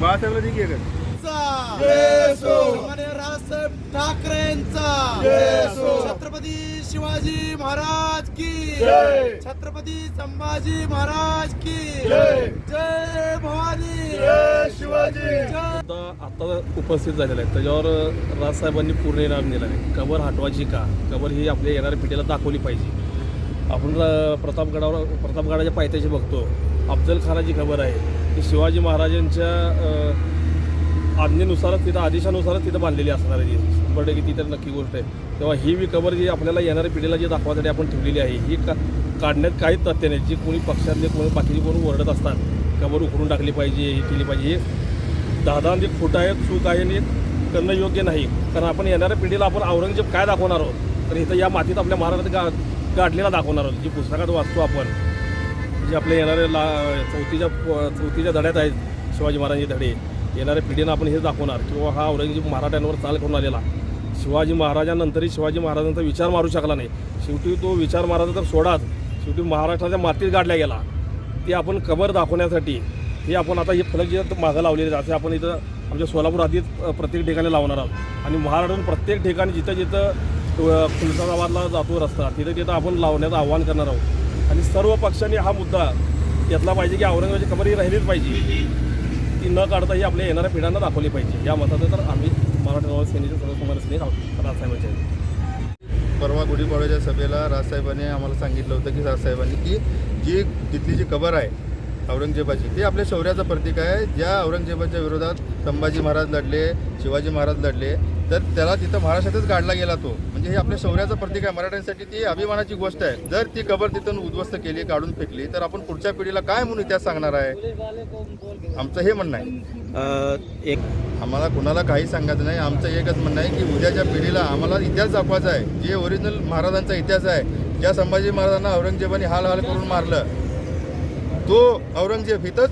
बाळासाहेबला छत्रपती शिवाजी महाराज की. छत्रपती संभाजी महाराज की. जय. भवानी. शिवाजी. आता आता उपस्थित झालेला आहे त्याच्यावर राजसाहेबांनी पूर्ण इनाम दिला आहे. कबर हटवायची का? कबर ही आपल्या येणाऱ्या पिढीला दाखवली पाहिजे. आपण प्रतापगडावर प्रतापगडाच्या पायथ्याशी बघतो. अफजल खानाची खबर आहे. की शिवाजी महाराजांच्या आज्ञेनुसारच तिथं आदेशानुसारच तिथं बांधलेली असणार आहे ती. शंभर टक्के ती तर नक्की गोष्ट आहे. तेव्हा ही विकबर कबर जी आपल्याला येणाऱ्या पिढीला जी दाखवासाठी आपण ठेवलेली आहे ही का काढण्यात काहीच तथ्य नाही. जी कोणी पक्षातले कोणी बाकीचे कोणी ओरडत असतात कबर उकरून टाकली पाहिजे हे केली पाहिजे. हे दहा दहा जे खोटं आहे चूक आहे आणि करणं योग्य नाही. कारण आपण येणाऱ्या पिढीला आपण औरंगजेब काय दाखवणार आहोत? तर इथं या मातीत आपल्या महाराजात गा गाडलेला दाखवणार आहोत. जी पुस्तकात वाचतो आपण. जे आपले येणारे ला चौथीच्या चौथीच्या धड्यात आहेत शिवाजी महाराजांचे धडे. येणाऱ्या पिढीनं आपण हे दाखवणार किंवा हा औरंगजेब मराठ्यांवर चाल करून आलेला. शिवाजी महाराजांनंतरही शिवाजी महाराजांचा विचार मारू शकला नाही. शेवटी तो विचार मारायचा तर सोडाच. शेवटी महाराष्ट्राच्या मातीत गाडल्या गेला. ती आपण कबर दाखवण्यासाठी हे आपण आता हे फलक जे मागं लावलेले असे आपण इथं आमच्या सोलापूर आधीच प्रत्येक ठिकाणी लावणार आहोत. आणि महाराष्ट्रातून प्रत्येक ठिकाणी जिथं जिथं अ, खुलताबादला जातो रस्ता तिथं तिथं आपण लावण्याचं आव्हान करणार आहोत. आणि सर्व पक्षांनी हा मुद्दा घेतला पाहिजे की औरंगाबादची खबर ही राहिलीच पाहिजे. ती न काढता ही आपल्या येणाऱ्या पिढ्यांना दाखवली पाहिजे. या मताचं तर आम्ही मराठा नवल सेनेचे सर्व कुमार आहोत. राजसाहेबांचे परवा गुढीपाडव्याच्या सभेला राजसाहेबांनी आम्हाला सांगितलं होतं की राजसाहेबांनी की जी तिथली जी खबर आहे औरंगजेबाची ते आपल्या शौर्याचं प्रतीक आहे. ज्या औरंगजेबाच्या विरोधात संभाजी महाराज लढले शिवाजी महाराज लढले तर त्याला तिथं महाराष्ट्रातच गाडला गेला तो. म्हणजे हे आपल्या शौर्याचं प्रतीक आहे. मराठ्यांसाठी ती अभिमानाची गोष्ट आहे. जर ती कबर तिथून उद्ध्वस्त केली काढून फेकली तर आपण पुढच्या पिढीला काय म्हणून इतिहास सांगणार आहे? आमचं हे म्हणणं आहे. एक आम्हाला कुणाला काही सांगायचं नाही. आमचं एकच म्हणणं आहे की उद्याच्या पिढीला आम्हाला इतिहास दाखवायचा आहे. जे ओरिजिनल महाराजांचा इतिहास आहे. ज्या संभाजी महाराजांना औरंगजेबाने हाल हाल करून मारलं तो औरंगजेब इथंच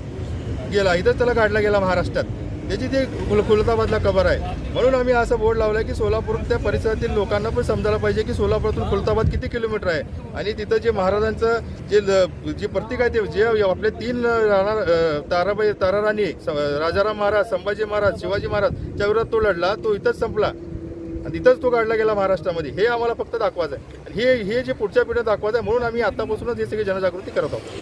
गेला. इथंच त्याला काढला गेला महाराष्ट्रात. त्याची ती खुल खुलताबादला कबर आहे. म्हणून आम्ही असं बोर्ड लावलं की सोलापूर त्या परिसरातील लोकांना पण समजायला पाहिजे की सोलापूरातून खुलताबाद किती किलोमीटर आहे. आणि तिथं जे महाराजांचं जे ल- जे प्रतीक आहे ते जे आपले तीन राहणार ताराबाई ताराराणी स- राजाराम महाराज संभाजी महाराज शिवाजी महाराज च्या विरोधात तो लढला तो इथंच संपला. आणि तिथंच तो काढला गेला महाराष्ट्रामध्ये. हे आम्हाला फक्त दाखवायचं आहे हे हे जे पुढच्या पिढ्या दाखवायचं आहे म्हणून आम्ही आतापासूनच हे सगळी जनजागृती करत आहोत.